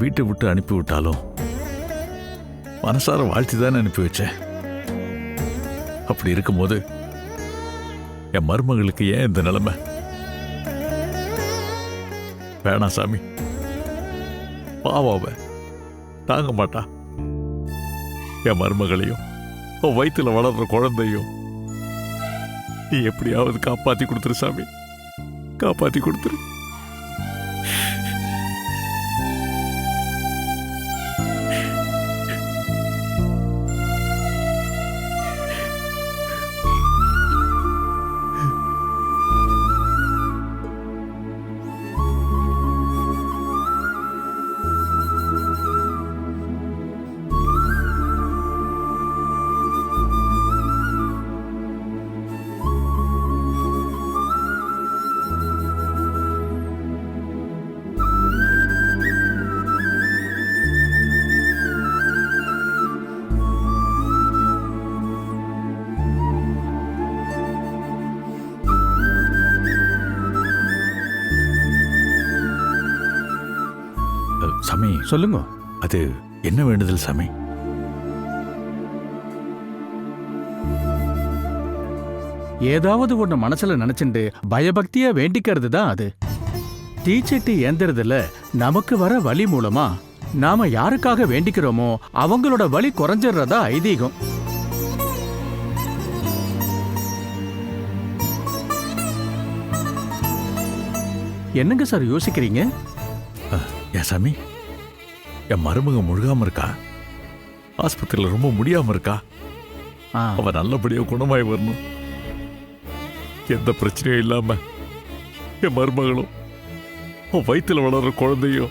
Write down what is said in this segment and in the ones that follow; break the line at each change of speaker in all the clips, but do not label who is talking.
வீட்டை விட்டு அனுப்பி விட்டாலும் மனசார வாழ்த்தி தானே அனுப்பி வச்சேன் அப்படி இருக்கும்போது என் மருமகளுக்கு ஏன் இந்த நிலைமை? வேணாம் சாமி. பாவாவ தாங்க மாட்டா. என் மருமகளையும் உன் வயித்துல வளர்ற குழந்தையும் நீ எப்படியாவது காப்பாத்தி கொடுத்துரு சாமி. காப்பாத்தி கொடுத்துரு.
சொல்லுங்க.
அது என்ன வேண்டுதல் சாமி?
ஏதாவது ஒண்ணு மனசுல நினைச்சுண்டு பயபக்தியா வேண்டிக்கிறது தான் அது தீச்சட்டி ஏந்திரதுல நமக்கு வர வலி மூலமா நாம யாருக்காக வேண்டிக்கிறோமோ அவங்களோட வலி குறைஞ்சிடுறதா ஐதீகம். என்னங்க சார் யோசிக்கிறீங்க?
ஏன் சாமி? என் மருமக முழுகாம இருக்கா? ஆஸ்பத்திரியில ரொம்ப முடியாம இருக்கா? அவ நல்லபடியா குணமாய் வரணும். எந்த பிரச்சனையும் இல்லாம என் மருமகளும் அவன் வயித்துல வளர்ற குழந்தையும்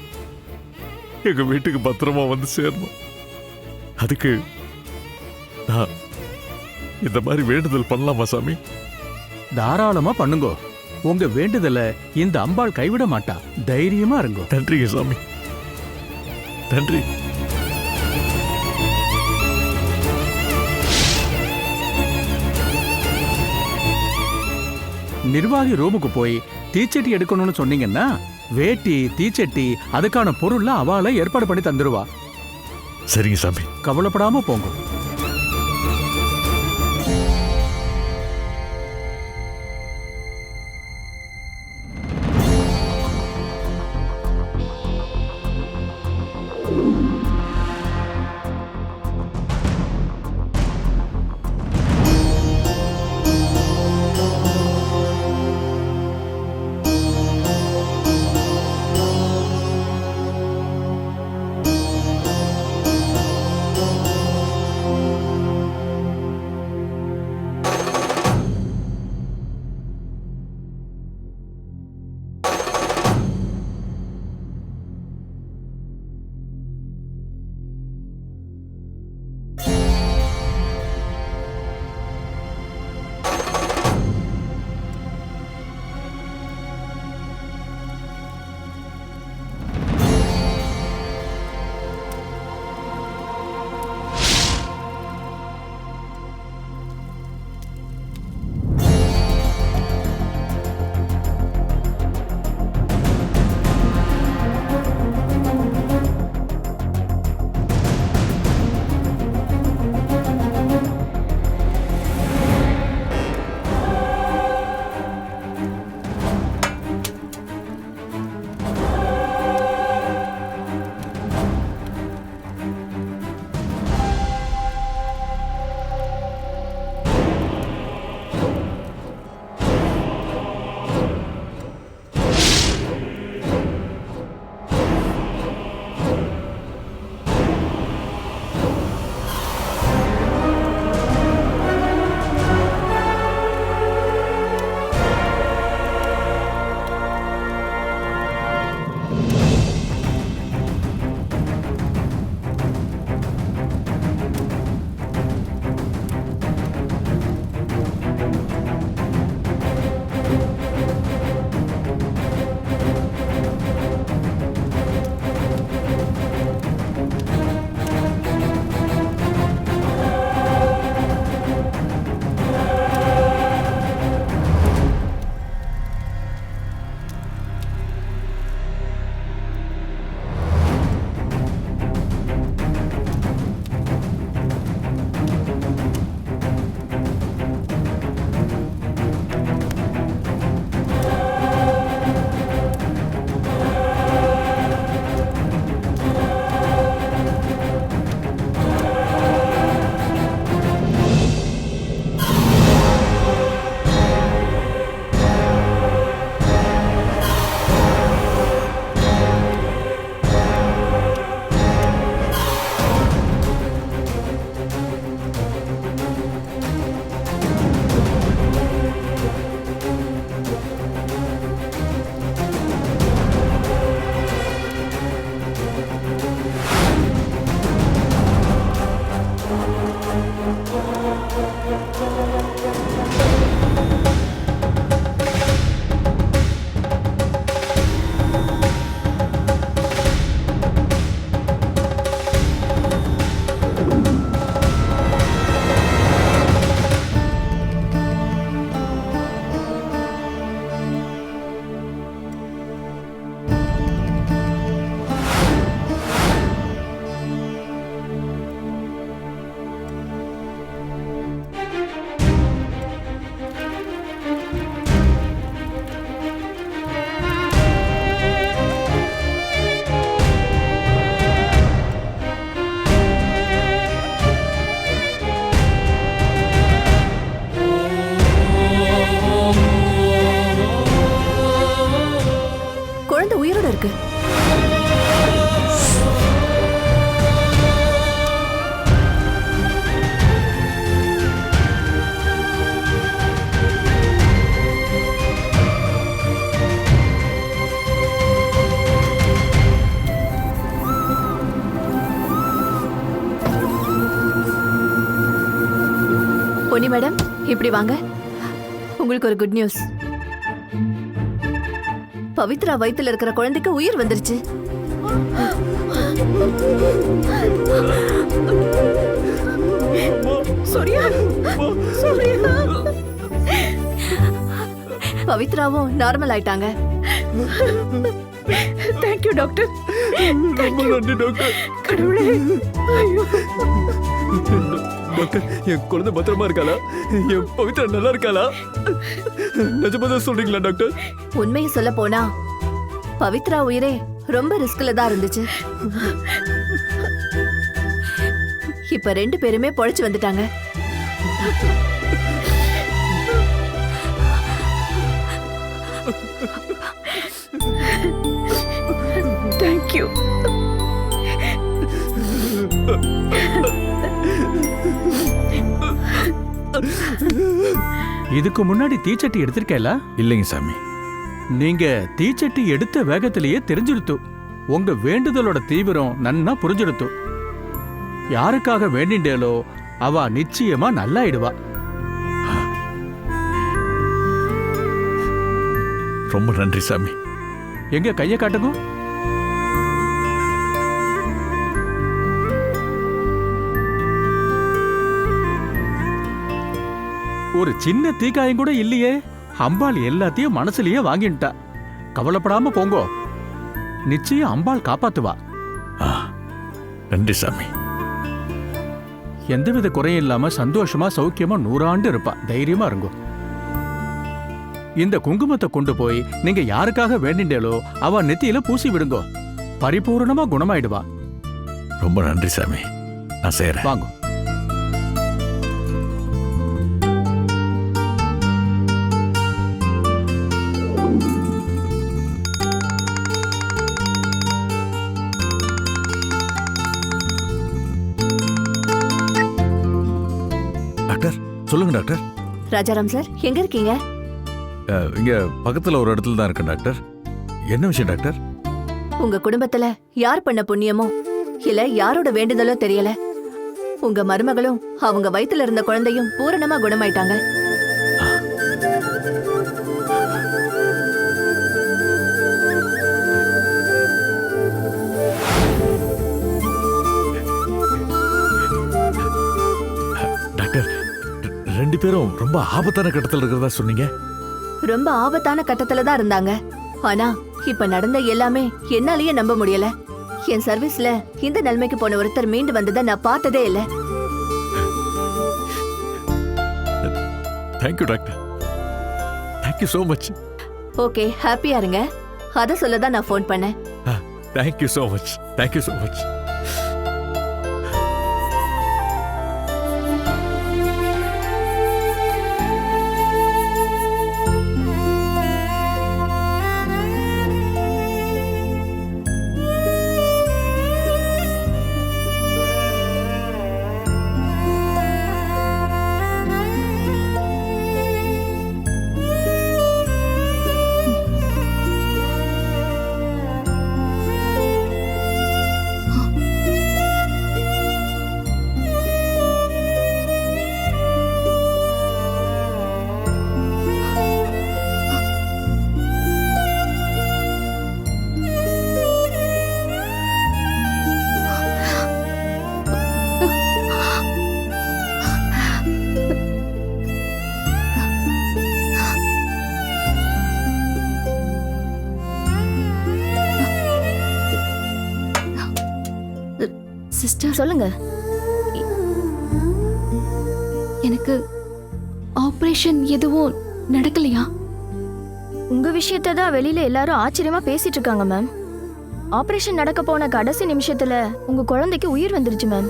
எங்க வீட்டுக்கு பத்திரமா வந்து சேரணும். அதுக்கு நான் இந்த மாதிரி வேண்டுதல் பண்ணலாமா சாமி?
தாராளமா பண்ணுங்கோ. உங்க வேண்டுதல இந்த அம்பாள் கைவிட மாட்டா. தைரியமா இருங்கோ.
நன்றிங்க சாமி. நன்றி.
நிர்வாகி ரூமுக்கு போய் தீச்சட்டி எடுக்கணும்னு சொன்னீங்கன்னா வேட்டி தீச்சட்டி அதுக்கான பொருள்லாம் அவளை ஏற்பாடு பண்ணி தந்துருவா.
சரிங்க சாமி.
கவலைப்படாம போங்க.
இப்படி வாங்க. உங்களுக்கு ஒரு குட் நியூஸ் பவித்ரா வயித்துல இருக்கிற குழந்தைக்கு உயிர் வந்துருச்சு. பவித்ராவும் நார்மல் ஆயிட்டாங்க.
தேங்க்யூ டாக்டர்
ரொம்ப நன்றி டாக்டர்
கடவுளே. ஐயோ.
டாக்டர் என் குழந்தை பத்திரமா இருக்காளா? என் பவித்ரா நல்லா இருக்காளா? நிஜமா தான் சொல்றீங்களா டாக்டர்?
உண்மையை சொல்ல போனா பவித்ரா உயிரே ரொம்ப ரிஸ்க்ல தான் இருந்துச்சு. இப்ப ரெண்டு பேருமே பொழைச்சு வந்துட்டாங்க.
தேங்க்யூ
இதுக்கு முன்னாடி தீச்சட்டி எடுத்திருக்கேல?
இல்லைங்க சாமி.
நீங்க தீச்சட்டி எடுத்த வேகத்திலேயே தெரிஞ்சிடுத்து உங்க வேண்டுதலோட தீவிரம் நன்னா புரிஞ்சிடுத்து யாருக்காக வேண்டிண்டேலோ அவ நிச்சயமா நல்லாயிடுவா.
ரொம்ப நன்றி சாமி.
எங்க கைய காட்டுங்க. ஒரு சின்ன தீக்காயம் கூட இல்லையே. அம்பாள் எல்லாத்தையும் மனசுலயே வாங்கிட்டா கவலைப்படாம போங்கோ. நிச்சயம் அம்பாள் காப்பாத்துவா.
நன்றி சாமி.
எந்தவித குறையும் இல்லாம சந்தோஷமா சௌக்கியமா நூறாண்டு இருப்பா. தைரியமா இருங்கோ. இந்த குங்குமத்தை கொண்டு போய் நீங்க யாருக்காக வேண்டிண்டேலோ அவ நெத்தியில பூசி விடுங்கோ. பரிபூர்ணமா குணமாயிடுவா.
ரொம்ப நன்றி சாமி. நான் செய்கிறேன்
வாங்க.
ராஜாராம் சார் எங்க இருக்கீங்க?
இங்க பக்கத்துல ஒரு இடத்துல தான் இருக்கேன் டாக்டர். என்ன விஷயம் டாக்டர்?
உங்க குடும்பத்துல யார் பண்ண புண்ணியமோ இல்ல யாரோட வேண்டுதலோ தெரியல. உங்க மருமகளும் அவங்க வயித்துல இருந்த குழந்தையும் பூரணமா குணமாயிட்டாங்க.
ரெண்டு பேரும் ரொம்ப ஆபத்தான கட்டத்தில் இருக்கிறதா சொன்னீங்க?
ரொம்ப ஆபத்தான கட்டத்துல தான் இருந்தாங்க. ஆனா இப்ப நடந்த எல்லாமே என்னாலயே நம்ப முடியல. என் சர்வீஸ்ல இந்த நிலைமைக்கு போன ஒருத்தர் மீண்டு வந்ததை நான் பார்த்ததே இல்ல.
Thank you doctor thank you so much
okay ஹாப்பியா இருங்க. அத சொல்ல தான் நான் ஃபோன் பண்ணேன்.
Thank you so much thank you so much
சொல்லுங்க.
எனக்கு ஆபரேஷன் எதுவும் நடக்கலையா?
உங்க விஷயத்தை தான் வெளியில எல்லாரும் ஆச்சரியமா பேசிட்டு இருக்காங்க மேம் ஆபரேஷன் நடக்க போன கடைசி நிமிஷத்துல உங்க குழந்தைக்கு உயிர் வந்துருச்சு மேம்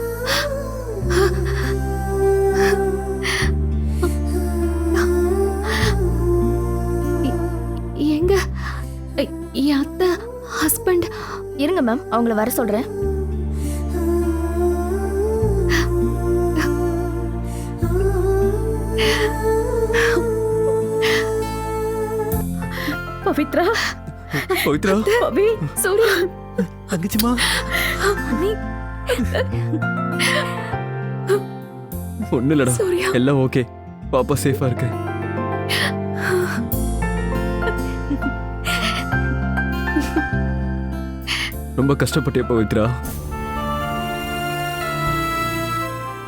எங்க? என் அத்தை ஹஸ்பண்ட்
இருங்க மேம் அவங்கள வர சொல்றேன்.
பவித்ரா.
பவித்ரா?
பவி
சூர்யா
தங்கச்சிமா? ஒண்ணு இல்லடா எல்லாம் ஓகே. பாப்பா சேஃபா இருக்கு. ரொம்ப கஷ்டப்பட்டே பவித்ரா?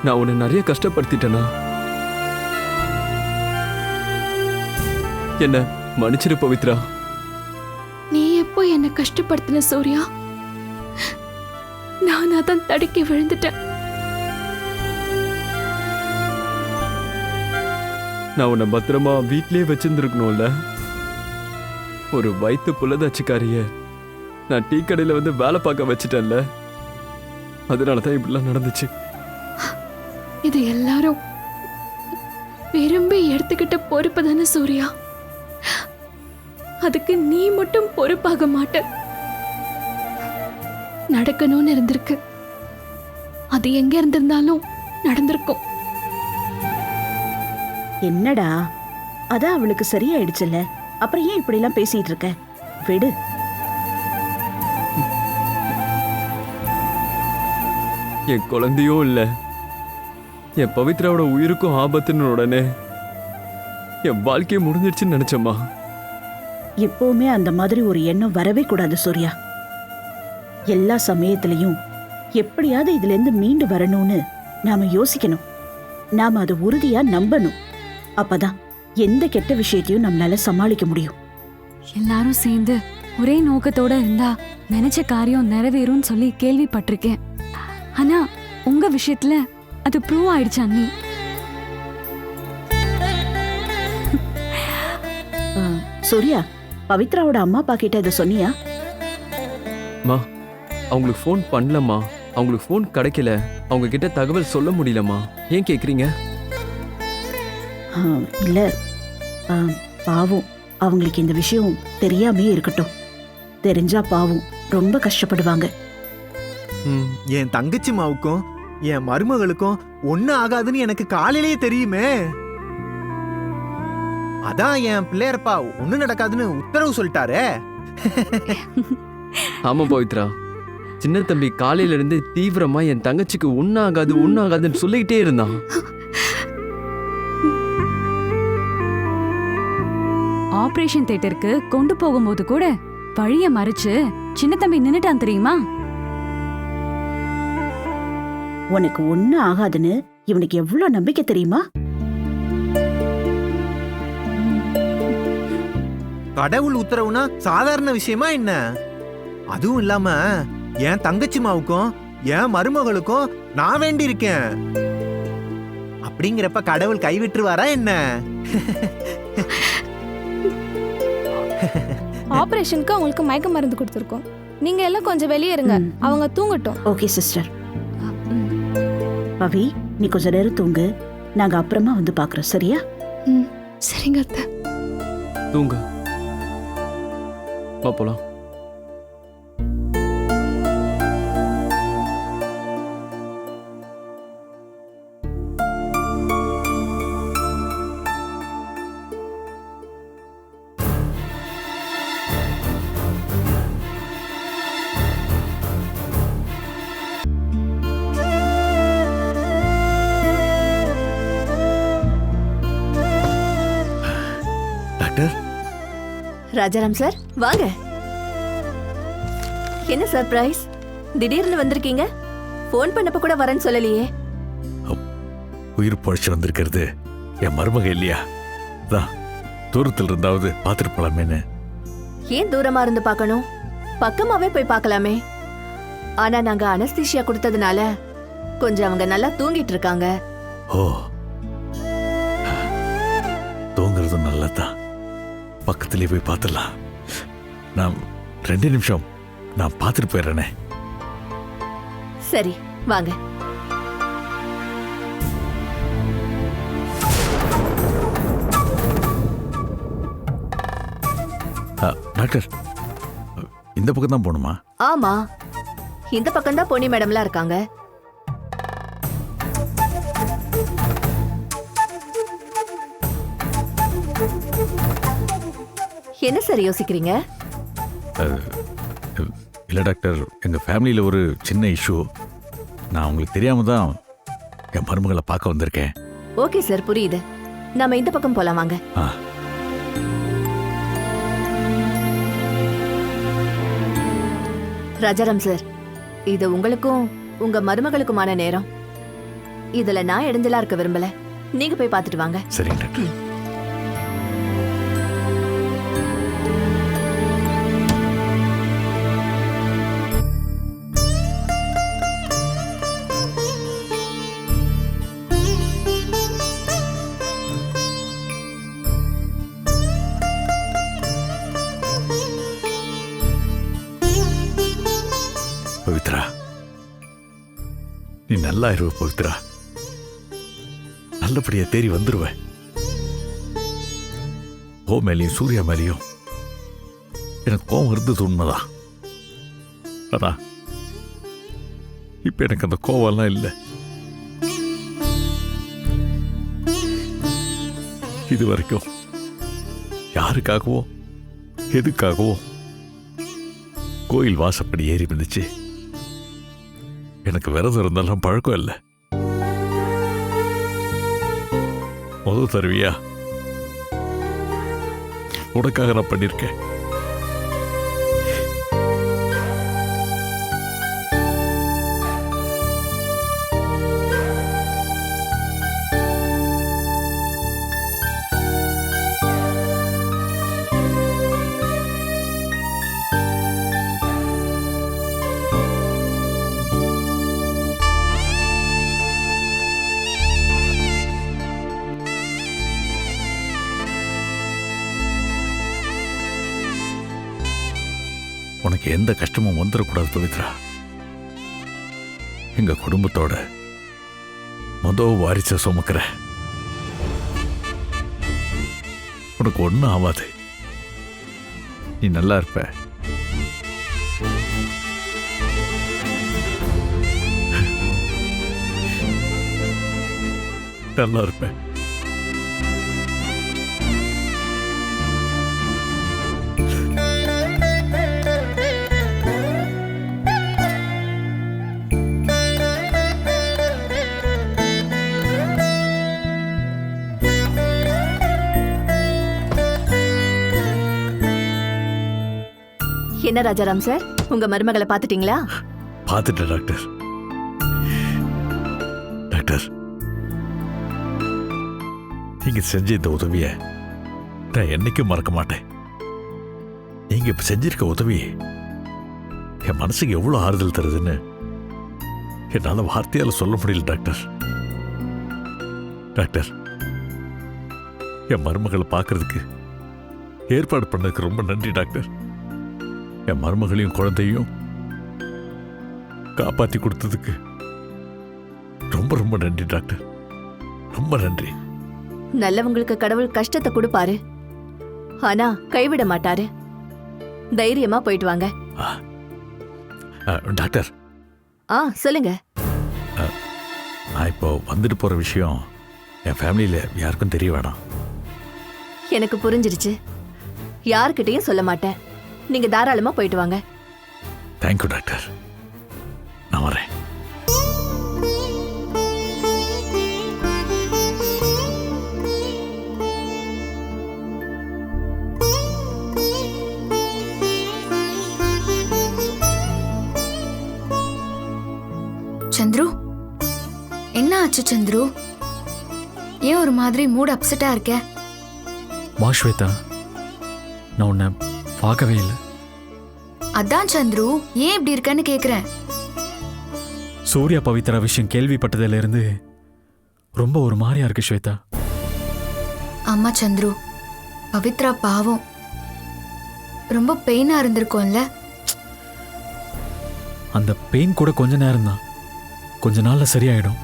நான் உன்னை நிறைய கஷ்டப்படுத்திட்டேனா? என்ன மன்னிச்சிரு பவித்ரா.
கஷ்டப்படுத்தின சூர்யா. நான் அதான் தடுக்கி விழுந்துட்டேன்.
நான் உன்னை பத்திரமா வீட்லயே வச்சிருந்துருக்கணும்ல. ஒரு வயிற்று புலதாச்சிக்காரிய நான் டீ கடையில் வந்து வேலை பார்க்க வச்சிட்டேன்ல. அதனால தான் இப்படிலாம் நடந்துச்சு.
இது எல்லாரும் விரும்பி எடுத்துக்கிட்ட பொறுப்பு தானே சூர்யா. அதுக்கு நீ மட்டும் பொறுப்பாக மாட்ட. நடக்கணும்னு இருந்திருக்கு. அது எங்க இருந்திருந்தாலும் நடந்திருக்கும்.
என்னடா? அதான் அவளுக்கு சரியாயிடுச்சுல்ல. அப்புறம் ஏன் இப்படி எல்லாம் பேசிட்டு இருக்க? விடு.
என் குழந்தையும் இல்லை. என் பவித்ராவோட உயிருக்கும் ஆபத்துன்னு உடனே என் வாழ்க்கையை முடிஞ்சிடுச்சுன்னு நினைச்சம்மா.
எப்பவுமே அந்த மாதிரி ஒரு எண்ணம் வரவே கூடாது சூர்யா. எல்லா சமயத்திலையும் எப்படியாவது இதுல இருந்து மீண்டு வரணும்னு நாம யோசிக்கணும். நாம அதை உறுதியா நம்பணும். அப்பதான் எந்த கெட்ட விஷயத்தையும் நம்மளால சமாளிக்க முடியும்.
எல்லாரும் சேர்ந்து ஒரே நோக்கத்தோட இருந்தா நினைச்ச காரியம் நிறைவேறும்னு சொல்லி கேள்விப்பட்டிருக்கேன். ஆனா உங்க விஷயத்துல அது ப்ரூவ் ஆயிடுச்சு அண்ணி.
ஆ, சூர்யா பவித்ராவோட அம்மா அப்பா கிட்ட இதை சொன்னியா?
மா அவங்களுக்கு ஃபோன் பண்ணலம்மா. அவங்களுக்கு ஃபோன் கிடைக்கல. அவங்க கிட்ட தகவல் சொல்ல முடியலம்மா. ஏன் கேக்குறீங்க?
ஆ, இல்ல. ஆ, பாவம். அவங்களுக்கு இந்த விஷயம் தெரியாமே இருக்கட்டும். தெரிஞ்சா பாவம். ரொம்ப கஷ்டப்படுவாங்க.
ம்
என் தங்கச்சி மாவுக்கும் என் மருமகளுக்கும் ஒண்ணு ஆகாதுன்னு எனக்கு காலையிலேயே தெரியுமே. அதான் என் பிள்ளையரப்பா ஒண்ணு நடக்காதுன்னு உத்தரவு சொல்லிட்டாரே.
ஆமா பவித்ரா. சின்ன தம்பி காலையில இருந்து தீவிரமா என் தங்கச்சிக்கு ஒன்னாகாது ஒன்னாகாதுன்னு சொல்லிக்கிட்டே இருந்தான்.
ஆபரேஷன் தியேட்டருக்கு கொண்டு போகும்போது கூட வழிய மறைச்சு சின்ன தம்பி நின்னுட்டான் தெரியுமா?
உனக்கு ஒண்ணு ஆகாதுன்னு இவனுக்கு எவ்வளவு நம்பிக்கை தெரியுமா?
கடவுள் உத்தரவுனா சாதாரண விஷயமா என்ன? அதுவும் இல்லாம என் தங்கச்சி மாவுக்கும் என் மருமகளுக்கும் நான் வேண்டி இருக்கேன் அப்படிங்கிறப்ப கடவுள் கைவிட்டுருவாரா என்ன?
ஆபரேஷனுக்கு அவங்களுக்கு மயக்க மருந்து கொடுத்துருக்கோம். நீங்க எல்லாம் கொஞ்சம் வெளியே இருங்க. அவங்க தூங்கட்டும்.
Okay sister. பவி நீ கொஞ்ச நேரம் தூங்கு. நாங்க அப்புறமா வந்து பாக்குறோம் சரியா?
சரிங்க அத்தை.
தூங்க. போலாம்.
ராஜாராம் சார் வாங்க. என்ன சர்ப்ரைஸ்? திடீர்னு வந்திருக்கீங்க? ஃபோன் பண்ணப்ப கூட வரேன்னு சொல்லலையே.
உயிர் பழச்சு வந்திருக்கிறது. என் மருமக இல்லையா? தான் தூரத்தில் இருந்தாவது பார்த்துட்டு போலாமேன்னு.
ஏன் தூரமா இருந்து பார்க்கணும்? பக்கமாவே போய் பார்க்கலாமே. ஆனா நாங்க அனஸ்தீஷியா கொடுத்ததுனால கொஞ்சம் அவங்க நல்லா தூங்கிட்டு இருக்காங்க.
ஓ. தூங்குறது நல்லதான் பக்கத்திலே போய் பார்த்துடலாம். நான் ரெண்டு நிமிஷம் நான் பார்த்துட்டு போயிடுறேனே.
சரி வாங்க.
டாக்டர் இந்த பக்கம் தான் போகணுமா?
ஆமா. இந்த பக்கம் தான் பொன்னி மேடம்லாம் இருக்காங்க. என்ன சார் யோசிக்கிறீங்க?
இல்லை டாக்டர் எங்கள் ஃபேமிலியில் ஒரு சின்ன இஷ்யூ. நான் உங்களுக்கு தெரியாம தான் என் மருமகளை பார்க்க வந்திருக்கேன்.
ஓகே சார் புரியுது. நாம இந்த பக்கம் போலாம் வாங்க.
ஆ.
ராஜாராம் சார் இது உங்களுக்கும் உங்க மருமகளுக்குமான நேரம். இதுல நான் இடைஞ்சலா இருக்க விரும்பல. நீங்க போய் பார்த்துட்டு வாங்க.
சரிங்க டாக்டர். நல்லா இருவ பவித்ரா நல்லபடியா தேறி வந்துருவேன் ஓ மேலேயும் சூர்யா மேலேயும் எனக்கு கோவம் இருந்தது உண்மைதான் ஆனா இப்ப எனக்கு அந்த கோவம்லாம் இல்லை. இது வரைக்கும் யாருக்காகவோ எதுக்காகவோ கோயில் வாசப்படி ஏறி வந்துச்சு. எனக்கு விரதம் இருந்தாலும் பழக்கம் இல்லை. முதல் தருவியா? உனக்காக நான் பண்ணியிருக்கேன் உனக்கு எந்த கஷ்டமும் வந்துடக்கூடாது பவித்ரா. எங்க குடும்பத்தோட மொத வாரிச சுமக்கிற உனக்கு ஒன்றும் ஆகாது நீ நல்லா இருப்ப. நல்லா இருப்பேன்.
என்ன ராஜாராம் சார் உங்க மருமகளை பார்த்துட்டீங்களா?
பார்த்துட்டேன் டாக்டர் டாக்டர் நீங்க செஞ்ச இந்த உதவிய நான் என்னைக்கும் மறக்க மாட்டேன். நீங்க இப்ப செஞ்சிருக்க உதவி என் மனசுக்கு எவ்வளவு ஆறுதல் தருதுன்னு என்னால வார்த்தையால சொல்ல முடியல டாக்டர் டாக்டர் என் மருமகளை பார்க்கறதுக்கு ஏற்பாடு பண்ணதுக்கு ரொம்ப நன்றி டாக்டர் என் மருமகளையும் குழந்தையும் காப்பாத்தி கொடுத்ததுக்கு ரொம்ப ரொம்ப நன்றி டாக்டர். ரொம்ப நன்றி.
நல்லவங்களுக்கு கடவுள் கஷ்டத்தை கொடுப்பாரு. ஆனா கைவிட மாட்டாரு. தைரியமா போயிட்டு வாங்க.
டாக்டர்.
ஆ சொல்லுங்க.
நான் இப்போ வந்துட்டு போற விஷயம் என் ஃபேமிலியில யாருக்கும் தெரிய வேணாம்.
எனக்கு புரிஞ்சிருச்சு. யார்கிட்டயும் சொல்ல மாட்டேன். நீங்க தாராளமா போயிட்டு வாங்க.
தேங்க்யூ டாக்டர் நான் வரேன்.
சந்துரு? என்ன ஆச்சு சந்துரு? ஏன் ஒரு மாதிரி மூட் அப்செட்டா இருக்க?
வா ஸ்வேதா நான் உன்னை பார்க்கவே இல்லை.
அதான் சந்துரு ஏன் இப்படி இருக்கன்னு கேக்குறேன்.
சூர்யா பவித்ரா விஷயம் கேள்விப்பட்டதுல இருந்து ரொம்ப ஒரு மாதிரியா இருக்கு ஸ்வேதா.
ஆமா சந்துரு பவித்ரா பாவம். ரொம்ப பெயினா இருந்திருக்கும்ல.
அந்த பெயின் கூட கொஞ்ச நேரம் தான் கொஞ்ச நாள்ல சரியாயிடும்.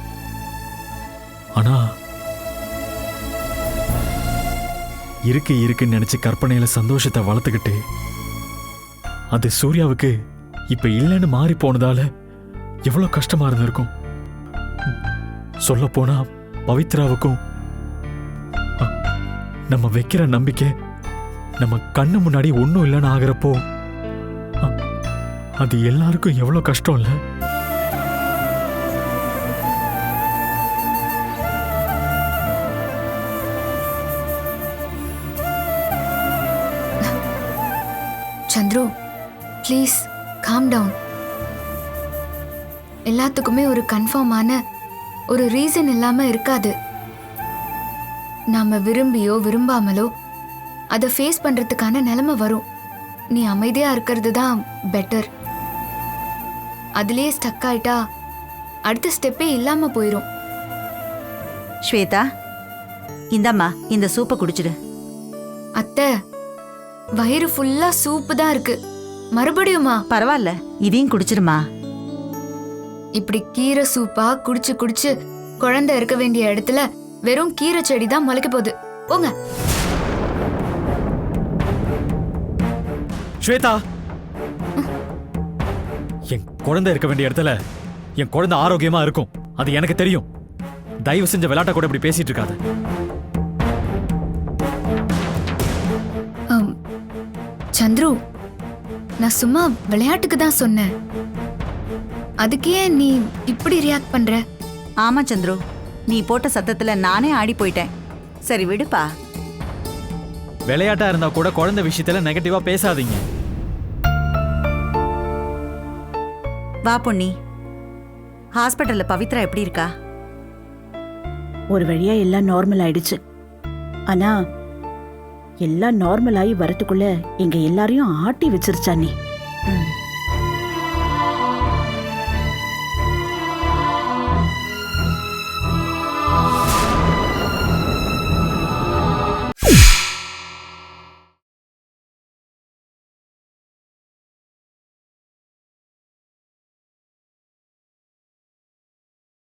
ஆனா இருக்கு இருக்குன்னு நினைச்சு கற்பனையில சந்தோஷத்தை வளர்த்துக்கிட்டு அது சூர்யாவுக்கு இப்ப இல்லைன்னு மாறி போனதால எவ்வளவு கஷ்டமா இருந்திருக்கும். சொல்ல போனா பவித்ராவுக்கும் அ, நம்ம வைக்கிற நம்பிக்கை நம்ம கண்ணு முன்னாடி ஒன்றும் இல்லைன்னு ஆகிறப்போ அது எல்லாருக்கும் எவ்வளவு கஷ்டம் இல்லை?
ப்ளீஸ் காம் டவுன் எல்லாத்துக்குமே ஒரு கன்ஃபார்மான ஒரு ரீசன் இல்லாம இருக்காது. நாம விரும்பியோ விரும்பாமலோ அதை ஃபேஸ் பண்றதுக்கான நிலைமை வரும். நீ அமைதியா இருக்கிறது தான் பெட்டர் அதுலயே ஸ்டக் ஆயிட்டா அடுத்த ஸ்டெப்பே இல்லாம போயிடும்
ஸ்வேதா இந்தாம்மா இந்த சூப்பை குடிச்சிடு.
அத்தை வயிறு ஃபுல்லா சூப்பு தான் இருக்கு. மறுபடியுமா?
பரவாயில்ல இதையும் குடிச்சிருமா?
இப்படி கீரை சூப்பா குடிச்சு குடிச்சு குழந்தை இருக்க வேண்டிய இடத்துல வெறும் கீரை செடி தான் முளைக்க போகுது. போங்க.
ஸ்வேதா! என் குழந்தை இருக்க வேண்டிய இடத்துல என் குழந்தை ஆரோக்கியமா இருக்கும் அது எனக்கு தெரியும். தயவு செஞ்ச விளையாட்ட கூட இப்படி பேசிட்டு இருக்காத.
சந்துரு நான் சும்மா விளையாட்டுக்கு தான் சொன்னேன். அதுக்கு ஏன் நீ இப்படி ரியாக்ட் பண்ற?
ஆமா சந்துரு நீ போட்ட சத்தத்துல நானே ஆடி போயிட்டேன். சரி விடுப்பா.
விளையாட்டா இருந்தா கூட குழந்தை விஷயத்துல நெகட்டிவா பேசாதீங்க.
வா பொன்னி. ஹாஸ்பிட்டல்ல பவித்ரா எப்படி இருக்கா?
ஒரு வழியா எல்லாம் நார்மல் ஆயிடுச்சு. ஆனா எல்லாம் நார்மல் ஆகி வரதுக்குள்ள எங்க எல்லாரையும் ஆட்டி வச்சிருச்சா நீ